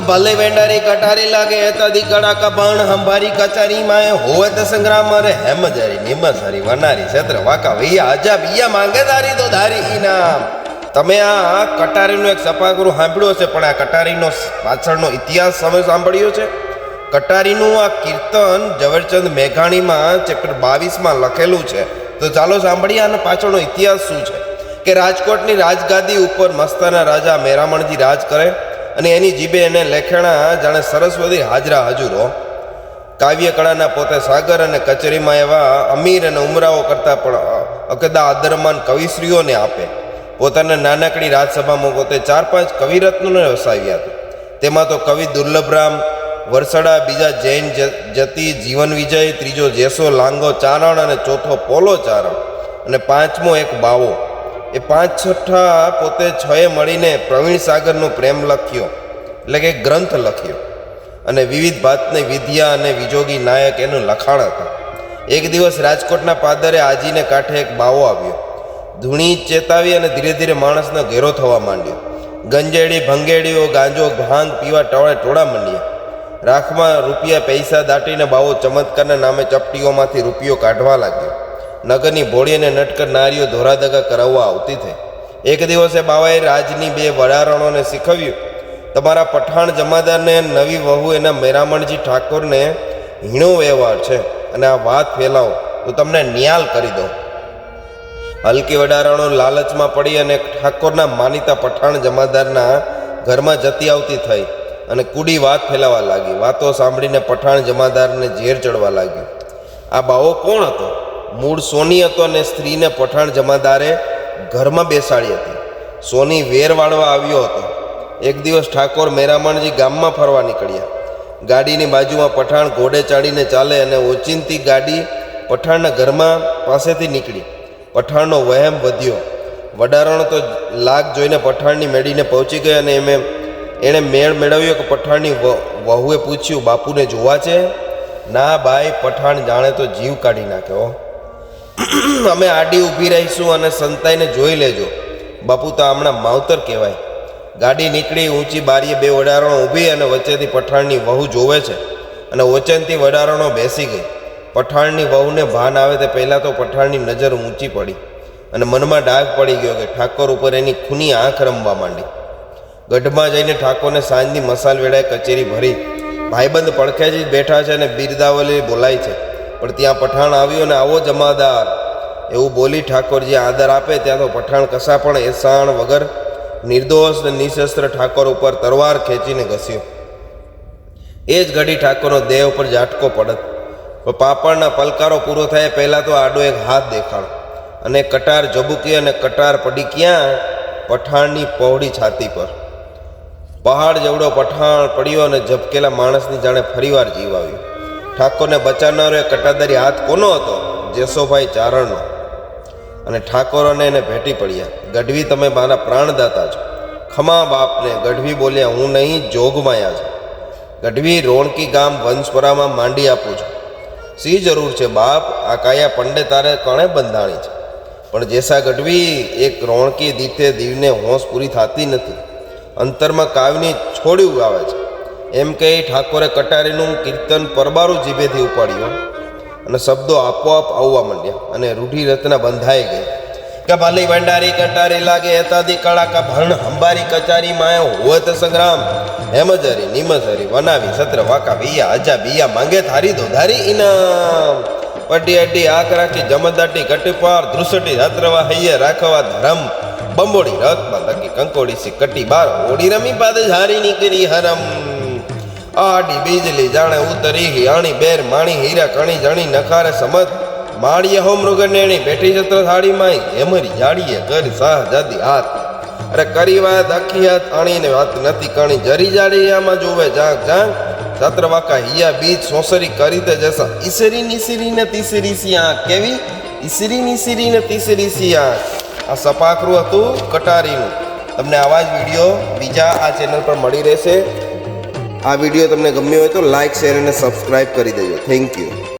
ભલે વેંડારી કટારી લાગે તદી કડા કબાણ હંભારી કચારી માએ હોવે તે સંગ્રામ રે. હેમજારી નિમસારી વનારી ક્ષેત્ર વાકા, વૈયા અજા બિયા માંગે દારી તો ધારી ઇનામ તમે આ કટારીનું એક સપાગુરુ સાંભળ્યો છે પણ આ કટારીનો પાછળનો ઇતિહાસ તમે સાંભળ્યો છે? કટારીનું આ કીર્તન ઝવેરચંદ મેઘાણીમાં ચેપ્ટર બાવીસમાં લખેલું છે. તો ચાલો સાંભળીએ આનો પાછળનો ઇતિહાસ શું છે? કે રાજકોટની રાજગાદી ઉપર મસ્તાના રાજા મેરામણજી રાજ કરે અને એની જીભે એને લેખેણા જાણે સરસ્વતી હાજરા હજુરો. કાવ્ય કળાના પોતે સાગર અને કચેરીમાં એવા અમીર અને ઉમરાઓ કરતાં પણ અકદા આદરમાન કવિશ્રીઓને આપે. પોતાના નાનકડી રાજસભામાં પોતે ચાર પાંચ કવિરત્નોને વસાવ્યા હતા. તેમાં તો કવિ દુર્લભરામ, વરસડા, બીજા જૈન જતી, જીવન વિજય, ત્રીજો જેસો, લાંગો ચારણ અને ચોથો પોલો ચારણ અને પાંચમો એક બાવો. એ પાંચ છઠ્ઠા પોતે છએ મળીને પ્રવીણ સાગરનું પ્રેમ લખ્યો. એટલે કે ગ્રંથ લખ્યો. અને વિવિધ ભાતની વિદ્યા અને વિજોગી નાયક એનું લખાણ હતા. એક દિવસ રાજકોટના પાદરે આજીને કાંઠે એક બાવો આવ્યો. ધૂણી ચેતાવી અને ધીરે ધીરે માણસનો ઘેરો થવા માંડ્યો. ગંજેડી, ભંગેડીઓ, ગાંજો, ભાંગ, પીવા ટોળે ટોળા માંડ્યા. રાખમાં રૂપિયા પૈસા દાટીને બાવો ચમત્કારના નામે ચપટીઓમાંથી રૂપિયો કાઢવા લાગ્યો. નગરની ભોળી અને નટકર નારીઓ ધોરાદગા કરાવવા આવતી થઈ. એક દિવસે બાવાએ રાજની બે વડારણોને શીખવ્યું, તમારા પઠાણ જમાદારને નવી વહુ એના મેરામણજી ઠાકોરને હીણો વ્યવહાર છે અને આ વાત ફેલાવો, તો તમને નિયાલ કરી દઉં. હલકી વડારણો લાલચમાં પડી અને ઠાકોરના માનીતા પઠાણ જમાદારના ઘરમાં જતી આવતી થઈ અને કુડી વાત ફેલાવા લાગી. વાતો સાંભળીને પઠાણ જમાદારને ઝેર ચડવા લાગ્યું. આ બાવો કોણ હતો? મૂળ સોની હતો અને સ્ત્રીને પઠાણ જમાદારે ઘરમાં બેસાડી હતી. સોની વેર વાળવા આવ્યો હતો. એક દિવસ ઠાકોર મેરામણજી ગામમાં ફરવા નીકળ્યા. ગાડીની બાજુમાં પઠાણ ઘોડે ચાડીને ચાલે અને ઓચિંતી ગાડી પઠાણના ઘરમાં પાસેથી નીકળી. પઠાણનો વહેમ વધ્યો. વડારણ તો લાગ જોઈને પઠાણની મેળીને પહોંચી ગયા અને એમે એણે મેળ મેળવ્યો કે પઠાણની વહુએ પૂછ્યું, બાપુને જોવા છે? ના ભાઈ, પઠાણ જાણે તો જીવ કાઢી નાખ્યો અમે આડી ઊભી રહીશું અને સંતાઈને જોઈ લેજો. બાપુ તો હમણાં માવતર કહેવાય. ગાડી નીકળી, ઊંચી બારીએ બે વડારણો ઊભી અને વચ્ચેથી પઠાણની વહુ જોવે છે. અને ઓચનથી વડારણો બેસી ગઈ. પઠાણની વહુને ભાન આવે તે પહેલાં તો પઠાણની નજર ઊંચી પડી અને મનમાં ડાઘ પડી ગયો કે ઠાકોર ઉપર એની ખૂની આંખ રમવા માંડી. ગઢમાં જઈને ઠાકોરને સાંજની મસાલ વેળાએ કચેરી ભરી. ભાઈબંધ પડખે જ બેઠા છે અને બિરદાવલી બોલાય છે. પણ ત્યાં પઠાણ આવ્યો ને આવો જમાદાર એવું બોલી ઠાકોરજી આદર આપે ત્યાં તો પઠાણ કશા પણ એસાણ વગર નિર્દોષ ને નિશસ્ત્ર ઠાકોર ઉપર તરવાર ખેંચીને ઘસ્યો. એ જ ઘડી ઠાકોરનો દેહ ઉપર ઝાટકો પડત. પાપડના પલકારો પૂરો થાય પહેલાં તો આડો એક હાથ દેખાડો અને કટાર જબુકી અને કટાર પડી ક્યાં? પઠાણની પહોળી છાતી પર. પહાડ જેવડો પઠાણ પડ્યો અને ઝબકેલા માણસની જાણે ફરીવાર જીવ આવ્યો. ઠાકોરને બચાવનારો એ કટાદારી હાથ કોનો હતો? જેસોભાઈ ચારણનો. અને ઠાકોરોને એને ભેટી પડ્યા. ગઢવી તમે મારા પ્રાણદાતા છો. ખમા બાપને ગઢવી બોલ્યા, હું નહીં, જોગમાયા છું. ગઢવી રોણકી ગામ વંશપરામાં માંડી આપું છું. સી જરૂર છે બાપ? આ કાયા પંડે તારે કણે બંધાણી છે? પણ જેસા ગઢવી એક રોણકી દીઠે દીવને હોંશ પૂરી થતી નથી. અંતરમાં કાવ્યની છોડ્યું આવે છે. એમ કહી ઠાકોરે કટારીનું કીર્તન પરબારું જીભેથી ઉપાડ્યું અને શબ્દો આપોઆપ આવવા માંડ્યા અને રૂઢી રચના બંધાઈ ગઈ. કે ભાલી ભંડારી કટારી લાગે, એતાદી કળાકા ભણ હંબારી કચારી માય હોત સંગ્રામ. હેમજ હરી નિમજ હરી વનાવી, સત્ર, વાકા, વિયા અજા બિયા, માંગે થારી દો ધારી ઇનામ. પટી અડી આંખ રાખી, જમદાટી કટીપાર ધ્રુસટી, રાત્રવા, હૈયે, રાખવા, ધરમ. બંબોડી રથમાં લગી કંકોડી સી કટી બાર ઓડી રમી પાદે ઝારી નીકળી હરમ. આડી બીજલી જાણે ઉતરી હિયાણી બેર માણી હીરા કણી જણી નખારે સમત માળીએ હો મૃગનેણી, બેઠી છત્ર થાળી માઈ હેમરી જાડીએ ઘર સાહ જાદી હાથ. અરે કરી વાત, આખી હાથ અણીને વાત નથી કણી. જરી જાડી આમાં જોવે જાંક જાંક છત્ર વાકા હિયા બીજ સોસરી કરી તે જસા. ઈસરી નિસરી ને તીસરી સી આંખ કેવી? ઈસરી નિસરી ને તીસરી સી આંખ. આ સપાકરું હતું કટારીનું. તમને આવા જ વીડિયો બીજા આ ચેનલ પર મળી રહેશે. આ વીડિયો તમને ગમ્યો હોય તો લાઇક શેર અને સબસ્ક્રાઈબ કરી દેજો. Thank you.